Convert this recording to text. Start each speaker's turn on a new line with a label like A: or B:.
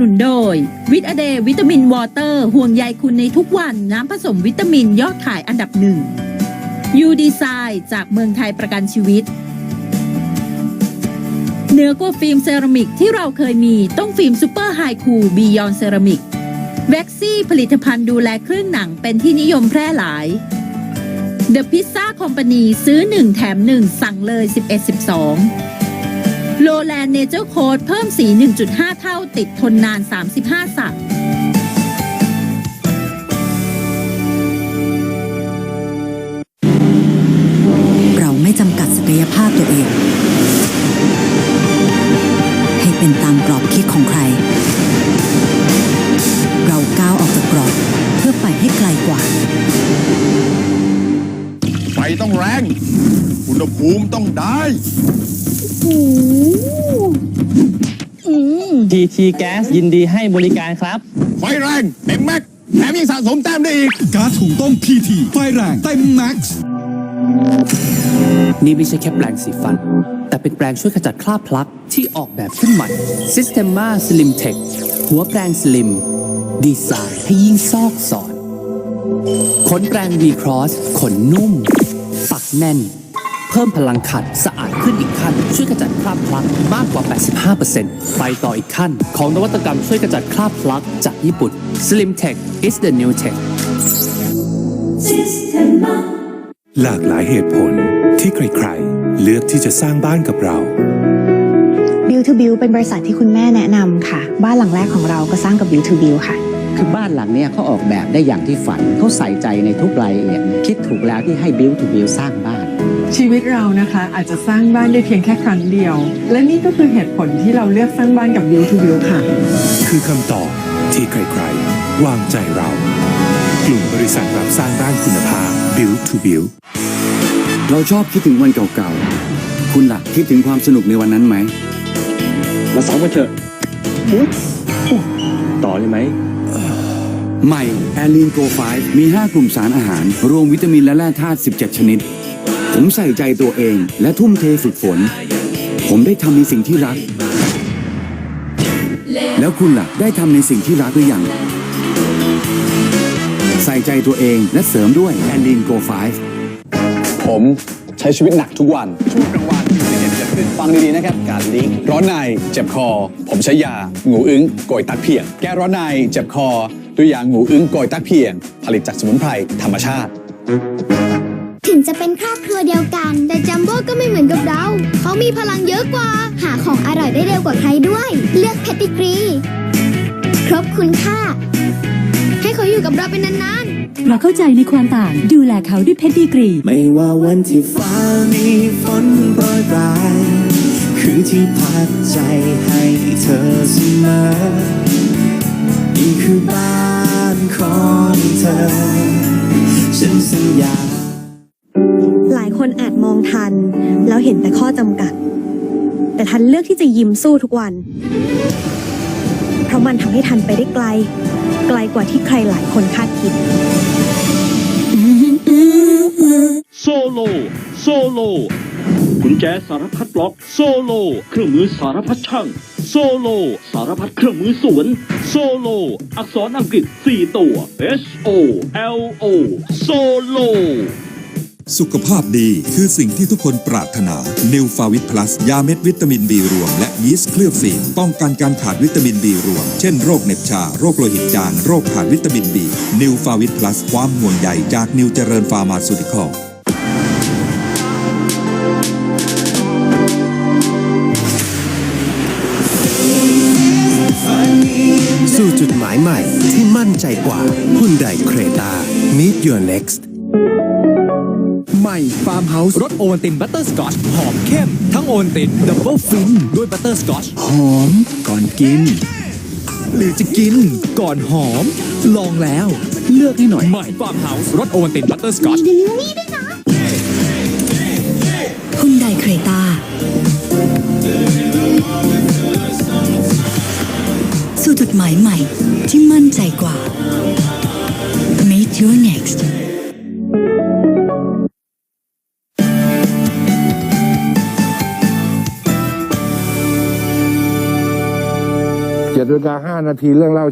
A: นุนโดย วิตอเดวิตามินวอเตอร์ ห่วงใยคุณในทุกวันน้ำผสมวิตามินยอดขายอันดับหนึ่งยูดีไซน์จากเมืองไทยประกันชีวิต เนื้อกว่าฟิล์มเซรามิกที่เราเคยมีต้องฟิล์มซูเปอร์ไฮคูบียอนเซรามิกแว็กซี่ผลิตภัณฑ์ดูแลเครื่องหนังเป็นที่นิยมแพร่หลาย The Pizza Company ซื้อ 1 แถม 1 สั่งเลย 11 12 โลแลนเนเจอร์โค้ดเพิ่มสี 1.5 เท่าติดทนนาน 35 สัป
B: เราไม่จำกัดศักยภาพตัวเอง ให้เป็นตามกรอบคิดของใคร เราก้าวออกจากกรอบเพื่อไปให้ไกลกว่า
C: งแรงอุณหภูมิต้องได้
D: TT Gas ยินดีให้บริการครับ
C: ไฟแรงเต็มแม็กแถมยังสะสมแต้มได้อีก
E: การ์ดถุงต้มพีทีไฟแรงเต็มแม็กซ์
F: นี่ไม่ใช่แค่แปรงสีฟัน แต่เป็นแปรงช่วยขจัดคราบพลักที่ออกแบบขึ้นใหม่ Systema Slim Tech หัวแปรงสลิม ดีไซน์ให้ยิ่งซอกสอดขนแปรง V Cross ขนนุ่ม ปักแน่น เพิ่มพลังขัดสะอาดขึ้นอีกขั้น ช่วยขจัดคราบพลักมากกว่า 85%ไปต่ออีกขั้น ของนวัตกรรมช่วยขจัดคราบพลักจากญี่ปุ่น Slim Tech is the new tech
G: หลากหลายเหตุผลที่ใครๆ เลือกที่จะสร้างบ้านกับเรา
H: Build to Build เป็นบริษัทที่คุณแม่แนะนำค่ะ บ้านหลังแรกของเราก็สร้างกับ Build to Build ค่ะ
I: คือบ้านหลังเนี้ยเขาออกแบบได้อย่างที่ฝันเขาใส่ใจในทุกรายละเอียดคิดถูกแล้วที่ให้ Build to Build สร้างบ้าน
J: ชีวิตเรานะคะอาจจะสร้างบ้านได้เพียงแค่ครั้งเดียว และนี่ก็คือเหตุผลที่เราเลือกสร้างบ้านกับ Build to Build ค่ะ
G: คือคำตอบที่ใครๆวางใจเรา กลุ่มบริษัทรับสร้างบ้านคุณภาพ Build to Build
K: เราชอบคิดถึงวันเก่าๆ คุณล่ะคิดถึงความสนุกในวันนั้นไหม
D: มาซ้อมกันเถอะต่อเลยไหม
K: ใหม่แอลีนโก5มี 5 กลุ่มสารอาหาร รวมวิตามินและแร่ธาตุ 17 ชนิด ผมใส่ใจตัวเอง และทุ่มเทฝึกฝน ผมได้ทำในสิ่งที่รัก แล้วคุณล่ะ ได้ทำในสิ่งที่รักหรือยัง ใส่ใจตัวเองและเสริมด้วยแอลีนโก5
L: ผมใช้ชีวิตหนักทุกวันช่วงกลางวันมีเต้นฟังดีๆนะครับการลิงร้อนในเจ็บคอ ผมใช้ยางูอึ้งโกยตักเพียง แก้ร้อนในเจ็บคอ ด้วยยางูอึ้งโกยตักเพียง ผลิตจากสมุนไพรธรรมชาติ
M: ถึงจะเป็นครอบครัวเดียวกัน แต่จัมโบ้ก็ไม่เหมือนกับเรา เขามีพลังเยอะกว่า หาของอร่อยได้เร็วกว่าใครด้วย เลือกเพติกรีครบคุณค่า ให้เขาอยู่กับเราเป็นนานๆ
N: เราเข้าใจในความต่างดูแลเขาด้วยเพชรดีกรี
O: ไม่ว่าวันที่ฟ้ามีฝนโปรยปลายคือที่พักใจให้เธอเสมอ นี่คือบ้านของเธอ ฉันสัญญา
H: หลายคนอาจมองทัน แล้วเห็นแต่ข้อจำกัด แต่ทันเลือกที่จะยิ้มสู้ทุกวัน เพราะมันทำให้ทันไปได้ไกล ไกลกว่าที่ใครหลายคนคาดคิด
P: โซโล โซโลกุญแจสารพัดล็อก โซโล เครื่องมือสารพัดช่าง โซโล สารพัดเครื่องมือสวน โซโล อักษรอังกฤษ 4 ตัว H O L O โซโล
E: สุขภาพดีคือสิ่งที่ทุกคนปรารถนา New f a v i t Plus ยาเม็ดวิตามิน B รวม และยีสต์เคลือบฟิลป้องกันการขาดวิตามิน B รวม เช่นโรคเหน็บชา โรคโลหิตจาง โรคขาดวิตามิน B New f a v i t Plus ความห่วงใยจากนิวเจริญฟาร์มาซูติคอล
O: ใหม่ที่มั่นใจกว่าคุณไดเครตา Meet Your Next
Q: ใหม่ฟาร์มเฮาส์รสโอวัลตินบัตเตอร์สกอตหอมเข้ม ทั้งโอวัลตินดับเบิลฟินด้วยบัตเตอร์สกอต
O: หอมก่อนกิน
Q: หรือจะกินก่อนหอม ลองแล้ว เลือกให้หน่อย ใหม่ฟาร์มเฮาส์รสโอวัลตินบัตเตอร์สกอต
B: คุณไดเครตา หมายใหม่ที่มั่นใจกว่า Meet your next เจ็
R: ดนาฬิกาห้านาทีเรื่องเล่า